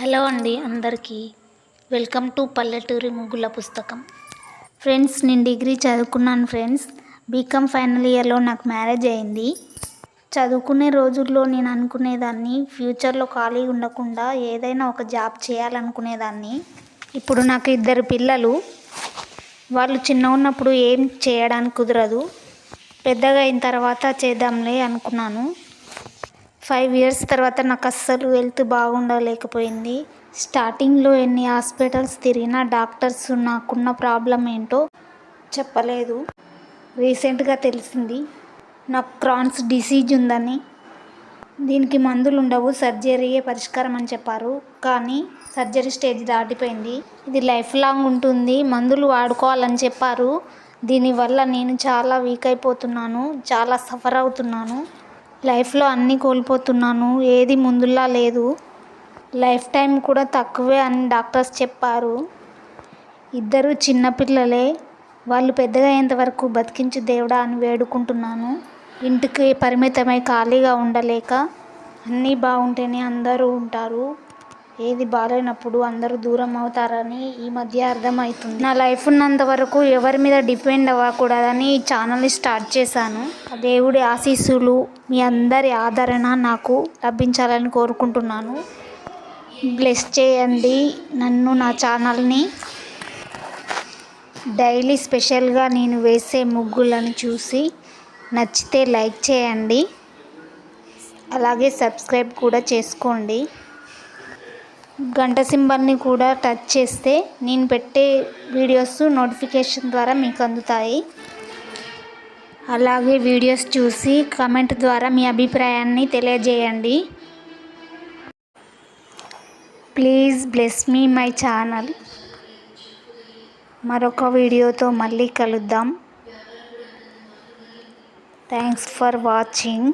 Hello అండి అందరికీ. Welcome to పల్లెటూరి ముగ్గుల పుస్తకం. ఫ్రెండ్స్ నేను డిగ్రీ చదువుకున్నాను ఫ్రెండ్స్. బీకామ్ ఫైనల్ ఇయర్లో నాకు మ్యారేజ్ అయింది. చదువుకునే రోజుల్లో నేను అనుకునేదాన్ని ఫ్యూచర్లో ఖాళీ ఉండకుండా ఏదైనా ఒక జాబ్ చేయాలనుకునేదాన్ని. ఇప్పుడు నాకు ఇద్దరు పిల్లలు. వాళ్ళు చిన్న ఉన్నప్పుడు ఏం చేయడానికి కుదరదు. పెద్దగా అయిన తర్వాత చేద్దాంలే అనుకున్నాను. ఫైవ్ ఇయర్స్ తర్వాత నాకు అస్సలు హెల్త్ బాగుండలేకపోయింది. స్టార్టింగ్లో ఎన్ని హాస్పిటల్స్ తిరిగినా డాక్టర్స్ నాకున్న ప్రాబ్లం ఏంటో చెప్పలేదు. రీసెంట్గా తెలిసింది నాకు క్రాన్స్ డిసీజ్ ఉందని. దీనికి మందులు ఉండవు సర్జరీయే పరిష్కారం అని చెప్పారు. కానీ సర్జరీ స్టేజ్ దాటిపోయింది. ఇది లైఫ్ లాంగ్ ఉంటుంది మందులు వాడుకోవాలని చెప్పారు. దీనివల్ల నేను చాలా వీక్ అయిపోతున్నాను చాలా సఫర్ అవుతున్నాను. లైఫ్లో అన్నీ కోల్పోతున్నాను. ఏది ముందులా లేదు. లైఫ్ టైం కూడా తక్కువే అని డాక్టర్స్ చెప్పారు. ఇద్దరు చిన్నపిల్లలే వాళ్ళు పెద్దగా అయ్యేంతవరకు బతికించు దేవుడా అని వేడుకుంటున్నాను. ఇంటికి పరిమితమై ఖాళీగా ఉండలేక అన్నీ బాగుంటేనే అందరూ ఉంటారు. ఏది బాగాలేనప్పుడు అందరూ దూరం అవుతారని ఈ మధ్య అర్థమవుతుంది. నా లైఫ్ ఉన్నంత వరకు ఎవరి మీద డిపెండ్ అవ్వకూడదని ఈ ఛానల్ని స్టార్ట్ చేశాను. దేవుడి ఆశీస్సులు మీ అందరి ఆదరణ నాకు లభించాలని కోరుకుంటున్నాను. బ్లెస్ చేయండి నన్ను నా ఛానల్ని. డైలీ స్పెషల్గా నేను వేసే ముగ్గులను చూసి నచ్చితే లైక్ చేయండి. అలాగే సబ్స్క్రైబ్ కూడా చేసుకోండి. గంట సింబల్ని కూడా టచ్ చేస్తే నేను పెట్టే వీడియోస్ నోటిఫికేషన్ ద్వారా మీకు అందుతాయి. అలాగే వీడియోస్ చూసి కమెంట్ ద్వారా మీ అభిప్రాయాన్ని తెలియజేయండి. Please bless me my channel. మరొక వీడియోతో మళ్ళీ కలుద్దాం. Thanks for watching.